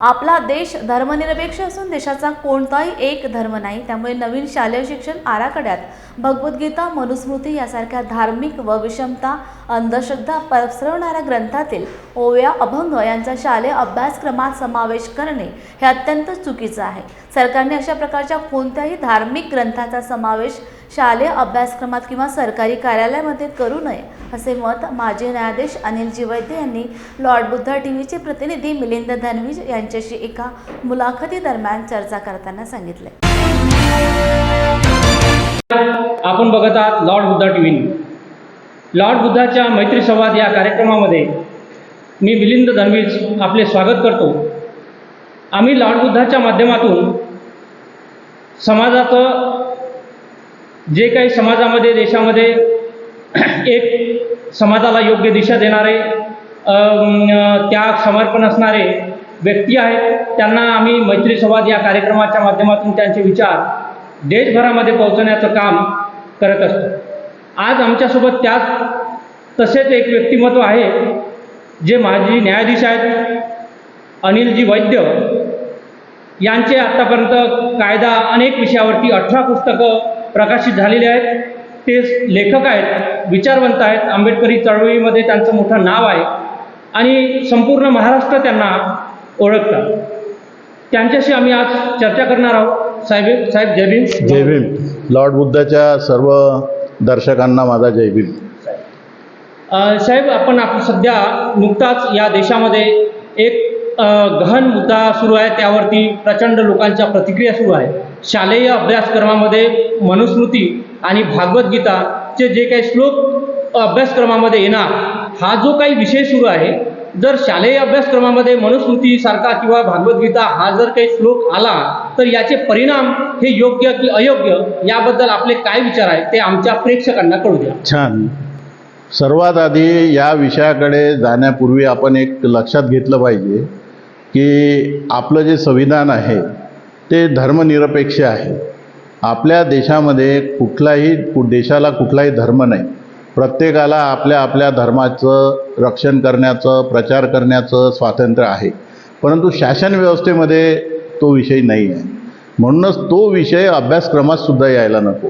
आपला देश धर्मनिरपेक्ष असून देशाचा कोणताही एक धर्म नाही त्यामुळे नवीन शालेय शिक्षण आराखड्यात. भगवद्गीता मनुस्मृती यासारख्या धार्मिक व विषमता अंधश्रद्धा पसरवणाऱ्या ग्रंथातील ओव्या अभंग यांचा शालेय अभ्यासक्रमात समावेश करणे हे अत्यंत चुकीचं आहे. सरकारने अशा प्रकारच्या कोणत्याही धार्मिक ग्रंथाचा समावेश शालेय अभ्यासक्रमात किंवा सरकारी कार्यालयामध्ये करू नये असे मत माजी न्यायाधीश अनिलजी वैद्य यांनी लॉर्ड बुद्धा टीव्हीचे प्रतिनिधी मिलिंद धनवीज यांच्याशी एका मुलाखतीदरम्यान चर्चा करताना सांगितले. आपण बघत आहात lord Buddha T V lord बुद्धाच्या मैत्री संवाद या कार्यक्रमामध्ये मी मिलिंद धनवीज आपले स्वागत करतो. आम्ही लॉर्ड बुद्धाच्या माध्यमातून समाजाचं जे काही समाजामध्ये देशामध्ये एक समाजाला योग्य दिशा देणारे अम, त्याग समर्पण असणारे व्यक्ती आहेत त्यांना आम्ही मैत्री संवाद या कार्यक्रमाच्या माध्यमातून त्यांचे विचार देशभरामध्ये पोहोचवण्याचं काम करत असतो. आज आमच्यासोबत त्याच तसेच एक व्यक्तिमत्व आहे जे माजी न्यायाधीश आहेत अनिलजी वैद्य. यांचे आत्तापर्यंत कायदा अनेक विषयावरती अठरा पुस्तकं प्रकाशित झालेली आहेत. ते लेखक आहेत विचारवंत आहेत. आंबेडकरी चळवळीमध्ये त्यांचं मोठं नाव आहे. आणि संपूर्ण महाराष्ट्र त्यांना ओळखतात त्यांच्याशी आम्ही आज चर्चा करणार आहोत. साहेब साहेब जय भीम. जय भीम. लॉर्ड बुद्धाच्या सर्व दर्शकांना माझा जय भीम. साहेब आपण आप सध्या नुकताच या देशामध्ये एक गहन मुद्दा सुरू आहे. त्यावरती प्रचंड लोकांच्या प्रतिक्रिया सुरू आहे. शालेय अभ्यासक्रमामध्ये मनुस्मृती आणि भागवद्गीताचे जे काही श्लोक अभ्यासक्रमामध्ये येणार हा जो काही विषय सुरू आहे जर शालेय अभ्यासक्रमामध्ये मनुस्मृतीसारखा किंवा भागवद्गीता हा जर काही श्लोक आला तर याचे परिणाम हे योग्य की अयोग्य याबद्दल आपले काय विचार आहेत ते आमच्या प्रेक्षकांना कळू द्या. छान. सर्वात आधी या विषयाकडे जाण्यापूर्वी आपण एक लक्षात घेतलं पाहिजे की आपलं जे संविधान आहे ते धर्मनिरपेक्ष आहे. आपल्या देशामध्ये कुठलाही कु देशाला कुठलाही धर्म नाही. प्रत्येकाला आपल्या आपल्या धर्माचं रक्षण करण्याचं प्रचार करण्याचं स्वातंत्र्य आहे. परंतु शासन व्यवस्थेमध्ये तो विषय नाही आहे. म्हणूनच तो विषय अभ्यासक्रमात सुद्धा यायला नको.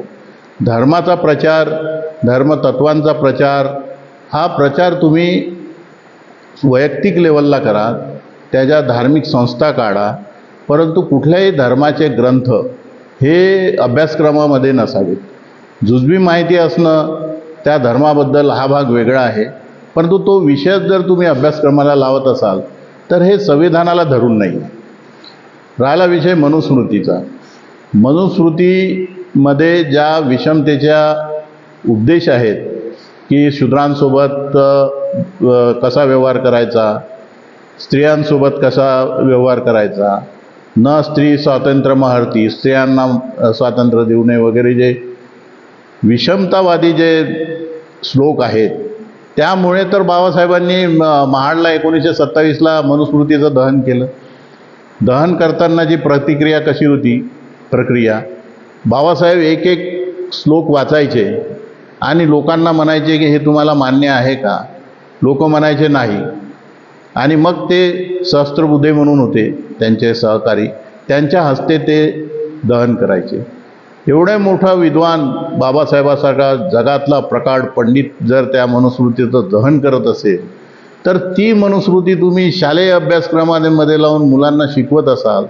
धर्माचा प्रचार धर्मतत्वांचा प्रचार हा प्रचार तुम्ही वैयक्तिक लेवलला करा त्याच्या धार्मिक संस्था काढा परंतु कुठल्याही धर्माचे ग्रंथ हे अभ्यासक्रमामध्ये नसावेत. जुजबी माहिती असणं त्या धर्माबद्दल हा भाग वेगळा आहे. परंतु तो विषयच जर तुम्ही अभ्यासक्रमाला लावत असाल तर हे संविधानाला धरून नाही राहिला विषय मनुस्मृतीचा. मनुस्मृतीमध्ये ज्या विषमतेच्या उपदेश आहेत की शूद्रांसोबत कसा व्यवहार करायचा स्त्रियांसोबत कसा व्यवहार करायचा न स्त्री स्वातंत्र्य महर्ती स्त्रियांना स्वातंत्र्य देऊ नये वगैरे जे विषमतावादी जे श्लोक आहेत त्यामुळे तर बाबासाहेबांनी म- महाडला एकोणीसशे सत्तावीसला मनुस्मृतीचं दहन केलं. दहन करताना जी प्रतिक्रिया कशी होती प्रक्रिया बाबासाहेब एक एक श्लोक वाचायचे आणि लोकांना म्हणायचे की हे तुम्हाला मान्य आहे का? लोक म्हणायचे नाही. आणि मग ते सहस्त्रबुद्धे म्हणून होते त्यांचे सहकारी त्यांच्या हस्ते ते दहन करायचे. एवढे मोठा विद्वान बाबासाहेबासारखा जगातला प्रकाड पंडित जर त्या मनुस्मृतीचं दहन करत असेल तर ती मनुस्मृती तुम्ही शालेय अभ्यासक्रमामध्ये लावून मुलांना शिकवत असाल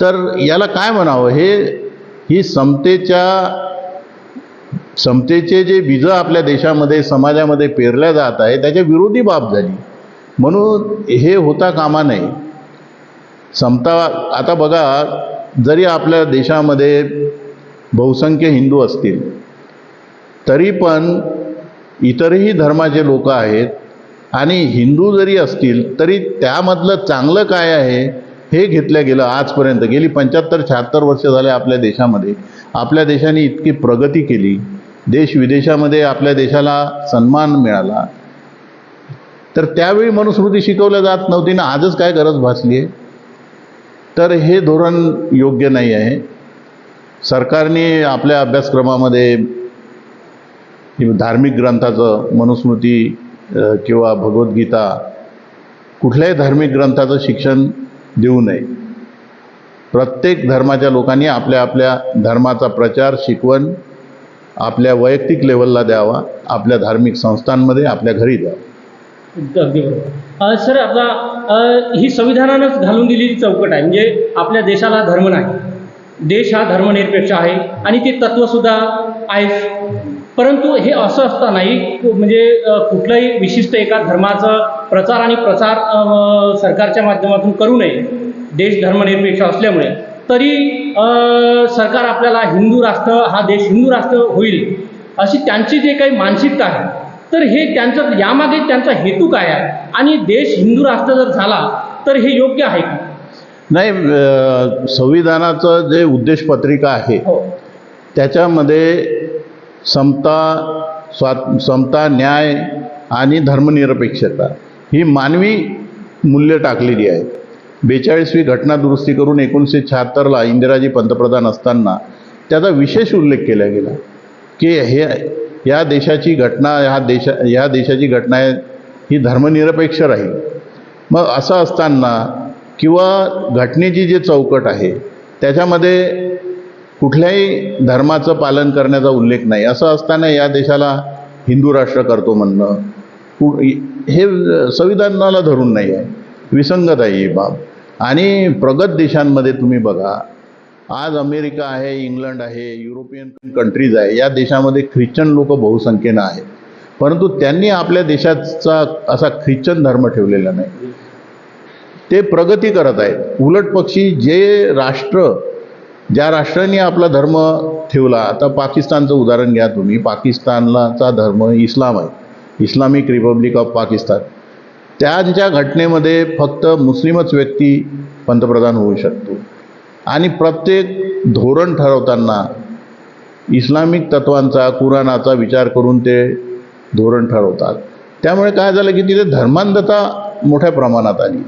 तर याला काय म्हणावं? हे ही समतेच्या समतेचे जे बीजं आपल्या देशामध्ये समाजामध्ये पेरल्या जात आहे त्याच्या विरोधी बाब झाली. म्हणून हे होता कामा नये. समता आता बघा जरी आपल्या देशामध्ये बहुसंख्य हिंदू असतील तरी पण इतरही धर्माचे लोक आहेत आणि हिंदू जरी असतील तरी त्यामधलं चांगलं काय आहे हे घेतलं गेलं आजपर्यंत. गेली पंच्याहत्तर शहात्तर वर्ष झाले आपल्या देशामध्ये. आपल्या देशाने इतकी प्रगती केली. देश विदेशामध्ये आपल्या देशाला सन्मान मिळाला. तर त्यावेळी मनुस्मृती शिकवल्या जात नव्हती. ना आजच काय गरज भासली आहे तर हे धोरण योग्य नाही आहे. सरकारने आपल्या अभ्यासक्रमामध्ये धार्मिक ग्रंथाचं मनुस्मृती किंवा भगवद्गीता कुठल्याही धार्मिक ग्रंथाचं शिक्षण देऊ नये. प्रत्येक धर्माच्या लोकांनी आपल्या आपल्या धर्माचा प्रचार शिकवण आपल्या वैयक्तिक लेवलला द्यावा आपल्या धार्मिक संस्थांमध्ये आपल्या घरी द्यावा. अगदी बरोबर. सर आता ही संविधानानंच घालून दिलेली चौकट आहे. म्हणजे आपल्या देशाला धर्म नाही. देश हा धर्मनिरपेक्ष आहे आणि ते तत्त्वसुद्धा आहे परंतु हे असं असतानाही म्हणजे कुठलंही विशिष्ट एका धर्माचं प्रचार आणि प्रसार सरकारच्या माध्यमातून करू नये. देश धर्मनिरपेक्ष असल्यामुळे. तरी सरकार आपल्याला हिंदू राष्ट्र हा देश हिंदू राष्ट्र होईल अशी त्यांची जे काही मानसिकता आहे तर हे त्यांचं यामागे त्यांचा हेतू काय आहे? आणि देश हिंदू राष्ट्र जर झाला तर हे योग्य आहे का? नाही संविधानाचं जे उद्देशपत्रिका आहे हो. त्याच्यामध्ये समता स्वा समता न्याय आणि धर्मनिरपेक्षता ही मानवी मूल्य टाकलेली आहेत बेचाळीसवी घटना दुरुस्ती करून एकोणीसशे शहात्तरला इंदिराजी पंतप्रधान असताना त्याचा विशेष उल्लेख केला गेला की हे या देशाची घटना ह्या देशा ह्या देशाची घटना आहे ही धर्मनिरपेक्ष राहील. मग असं असताना किंवा घटनेची जी चौकट आहे त्याच्यामध्ये कुठल्याही धर्माचं पालन करण्याचा उल्लेख नाही. असं असताना या देशाला हिंदू राष्ट्र करतो म्हणणं कु- हे संविधानाला धरून नाही आहे. विसंगत आहे ही बाब. आणि प्रगत देशांमध्ये तुम्ही बघा आज अमेरिका आहे इंग्लंड आहे युरोपियन कंट्रीज आहे या देशामध्ये ख्रिश्चन लोक बहुसंख्येनं आहेत. परंतु त्यांनी आपल्या देशाचा असा ख्रिश्चन धर्म ठेवलेला नाही. ते प्रगती करत आहेत. उलट पक्षी जे राष्ट्र ज्या राष्ट्रांनी आपला धर्म ठेवला आता पाकिस्तानचं उदाहरण घ्या तुम्ही. पाकिस्तानलाचा धर्म इस्लाम आहे. Islamic republic of Pakistan. त्यांच्या घटनेमध्ये फक्त मुस्लिमच व्यक्ती पंतप्रधान होऊ शकतो. आणि प्रत्येक धोरण ठरवताना इस्लामिक तत्वांचा कुराणाचा विचार करून ते धोरण ठरवतात. त्यामुळे काय झालं की तिथे धर्मांधता मोठ्या प्रमाणात आली.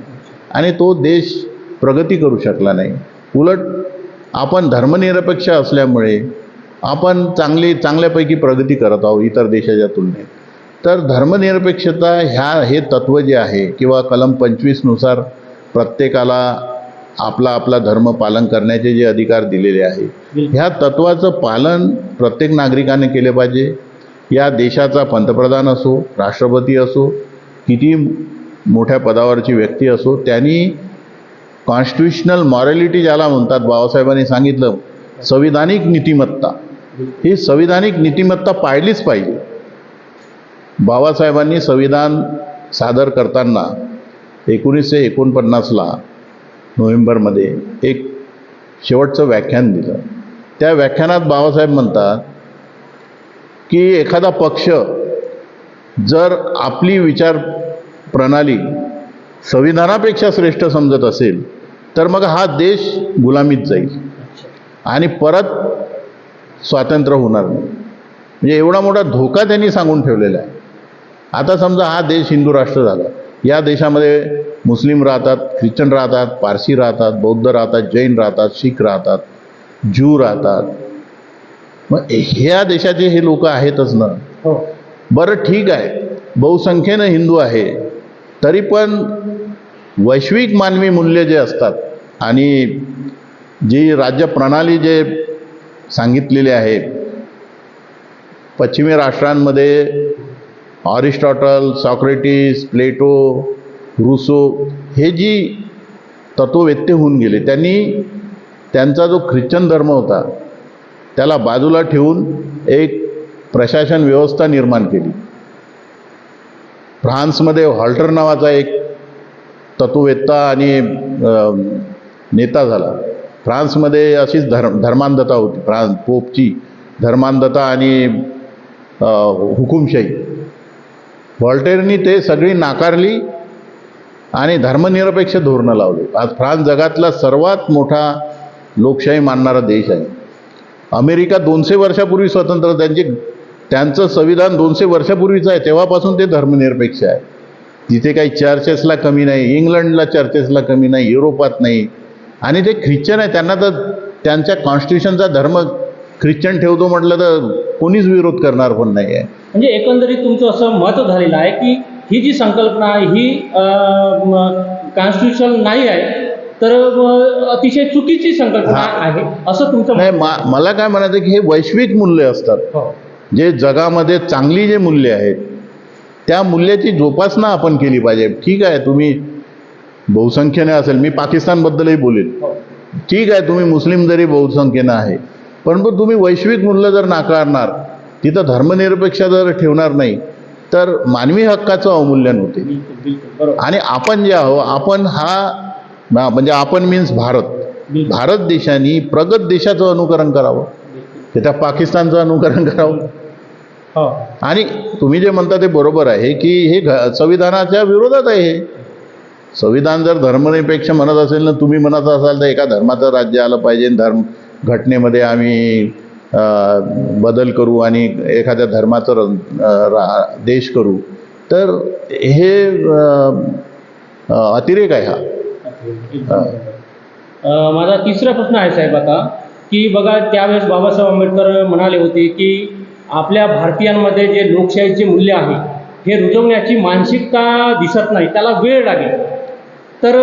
आणि तो देश प्रगती करू शकला नाही. उलट आपण धर्मनिरपेक्ष असल्यामुळे आपण चांगली चांगल्यापैकी प्रगती करत आहोत इतर देशाच्या तुलनेत. तर धर्मनिरपेक्षता ह्या हे तत्त्व जे आहे किंवा कलम पंचवीसनुसार प्रत्येकाला आपला आपला धर्म पालन करण्याचे जे अधिकार दिलेले आहे ह्या तत्वाचं पालन प्रत्येक नागरिकाने केले पाहिजे. या देशाचा पंतप्रधान असो राष्ट्रपती असो किती मोठ्या पदावरची व्यक्ती असो त्यांनी कॉन्स्टिट्युशनल मॉरॅलिटी ज्याला म्हणतात बाबासाहेबांनी सांगितलं संविधानिक नीतिमत्ता. ही संविधानिक नीतिमत्ता पाळलीच पाहिजे. बाबासाहेबांनी संविधान सादर करताना एकोणीसशे एकोणपन्नासला नोव्हेंबरमध्ये एक शेवटचं व्याख्यान दिलं. त्या व्याख्यानात बाबासाहेब म्हणतात की एखादा पक्ष जर आपली विचार प्रणाली संविधानापेक्षा श्रेष्ठ समजत असेल तर मग हा देश गुलामीत जाईल. आणि परत स्वातंत्र्य होणार नाही. म्हणजे एवढा मोठा धोका त्यांनी सांगून ठेवलेला आहे. आता समजा हा देश हिंदू राष्ट्र झाला. या देशामध्ये मुस्लिम राहतात ख्रिश्चन राहतात पारसी राहतात बौद्ध राहतात जैन राहतात शीख राहतात ज्यू राहतात. मग ह्या देशाचे हे लोक आहेतच ना? हो. बरं ठीक आहे. बहुसंख्येनं हिंदू आहे. तरी पण वैश्विक मानवी मूल्य जे असतात आणि जी राज्य प्रणाली जे सांगितलेली आहे पश्चिमी राष्ट्रांमध्ये ऑरिस्टॉटल सॉक्रेटिस प्लेटो रुसो हे जी तत्ववेत्ते होऊन गेले त्यांनी त्यांचा जो ख्रिश्चन धर्म होता त्याला बाजूला ठेवून एक प्रशासन व्यवस्था निर्माण केली. फ्रान्समध्ये हॉल्टर नावाचा एक तत्ववेत्ता आणि नेता झाला. फ्रान्समध्ये अशीच धर्म धर्मांधता होती. फ्रान्स पोपची धर्मांधता आणि हुकुमशाही. व्हॉल्टेअरनी ते सगळी नाकारली आणि धर्मनिरपेक्ष धोरणं लावली. आज फ्रान्स जगातला सर्वात मोठा लोकशाही मानणारा देश आहे. अमेरिका दोनशे वर्षापूर्वी स्वतंत्र त्यांचे त्यांचं संविधान दोनशे वर्षापूर्वीचं आहे तेव्हापासून ते धर्मनिरपेक्ष आहे. तिथे काही चर्चेसला कमी नाही इंग्लंडला चर्चेसला कमी नाही युरोपात नाही. आणि ते ख्रिश्चन आहे त्यांना तर त्यांच्या कॉन्स्टिट्यूशनचा धर्म ख्रिश्चन ठेवतो म्हटलं तर कोणीच विरोध करणार पण नाही आहे. म्हणजे एकंदरीत तुमचं असं मत झालेलं आहे की ही जी संकल्पना आहे ही कॉन्स्टिट्युशन नाही आहे तर अतिशय चुकीची संकल्पना. आहे असं तुमचं नाही मला काय म्हणायचं की हे वैश्विक मूल्य असतात. हो. जे जगामध्ये चांगली जे मूल्य आहेत त्या मूल्याची जोपासना आपण केली पाहिजे. ठीक आहे तुम्ही बहुसंख्येने असेल मी पाकिस्तानबद्दलही बोलेल. हो. ठीक आहे तुम्ही मुस्लिम जरी बहुसंख्येनं आहे परंतु तुम्ही वैश्विक मूल्य जर नाकारणार तिथं धर्मनिरपेक्षा जर ठेवणार नाही तर मानवी हक्काचं अवमूल्यन होते. आणि आपण जे आहो आपण हा म्हणजे आपण मीन्स भारत. भारत देशाने प्रगत देशाचं अनुकरण करावं. ते त्या पाकिस्तानचं अनुकरण करावं हो. आणि तुम्ही जे म्हणता ते बरोबर आहे की हे घ संविधानाच्या विरोधात आहे हे. संविधान जर धर्मनिरपेक्ष म्हणत असेल ना तुम्ही म्हणत असाल तर एका धर्माचं राज्य आलं पाहिजे धर्म घटनेमध्ये आम्ही बदल करू आणि एखाद्या धर्माचं र- देश करू. तर हे अतिरेक आहे हा. माझा तिसरा प्रश्न आहे साहेब आता. की बघा त्यावेळेस बाबासाहेब आंबेडकर म्हणाले होते की आपल्या भारतीयांमध्ये जे लोकशाहीचे मूल्य आहे हे रुजवण्याची मानसिकता दिसत नाही त्याला वेळ लागेल. तर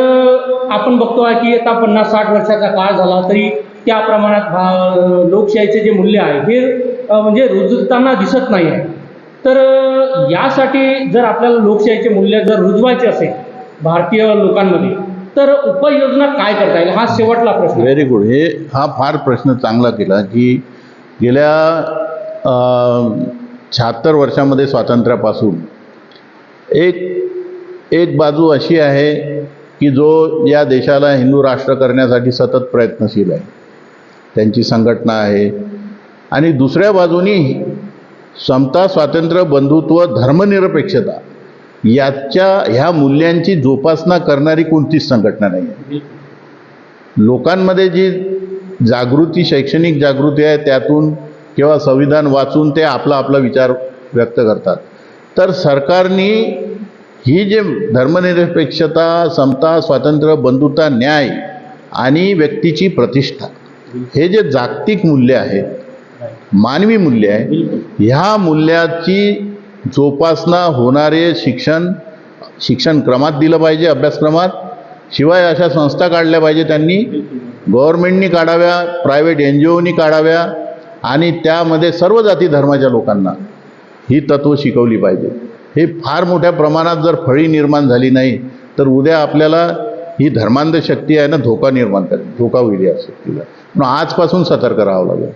आपण बघतो आहे की आता पन्नास साठ वर्षाचा काळ झाला तरी त्या प्रमाणात भा लोकशाहीचे जे मूल्य आहे हे म्हणजे रुजताना दिसत नाही आहे. तर यासाठी जर आपल्याला लोकशाहीचे मूल्य जर रुजवायचे असेल भारतीय लोकांमध्ये तर उपाययोजना काय करता येईल? हा शेवटला प्रश्न. व्हेरी गुड हे हा फार प्रश्न चांगला केला की गेल्या शहात्तर वर्षामध्ये स्वातंत्र्यापासून एक एक बाजू अशी आहे की जो या देशाला हिंदू राष्ट्र करण्यासाठी सतत प्रयत्नशील आहे. त्यांची संघटना आहे. आणि दुसऱ्या बाजूनी समता स्वातंत्र्य बंधुत्व धर्मनिरपेक्षता याच्या ह्या मूल्यांची जोपासना करणारी कोणतीच संघटना नाही आहे. लोकांमध्ये जी जागृती शैक्षणिक जागृती आहे त्यातून किंवा संविधान वाचून ते आपला आपला विचार व्यक्त करतात. तर सरकारनी ही जे धर्मनिरपेक्षता समता स्वातंत्र्य बंधुता न्याय आणि व्यक्तीची प्रतिष्ठा हे जे जागतिक मूल्य आहेत मानवी मूल्य आहे ह्या मूल्याची जोपासना होणारे शिक्षण शिक्षण क्रमात दिलं पाहिजे अभ्यासक्रमात शिवाय अशा संस्था काढल्या पाहिजे त्यांनी. गव्हर्मेंटनी काढाव्या प्रायव्हेट एन जी ओनी काढाव्या आणि त्यामध्ये सर्व जाती धर्माच्या लोकांना ही तत्त्व शिकवली पाहिजे. हे फार मोठ्या प्रमाणात जर फळी निर्माण झाली नाही तर उद्या आपल्याला ही धर्मांध शक्ती आहे ना धोका निर्माण करेल धोका होईल या शक्तीला. म्हणून आजपासून सतर्क राहावं लागेल.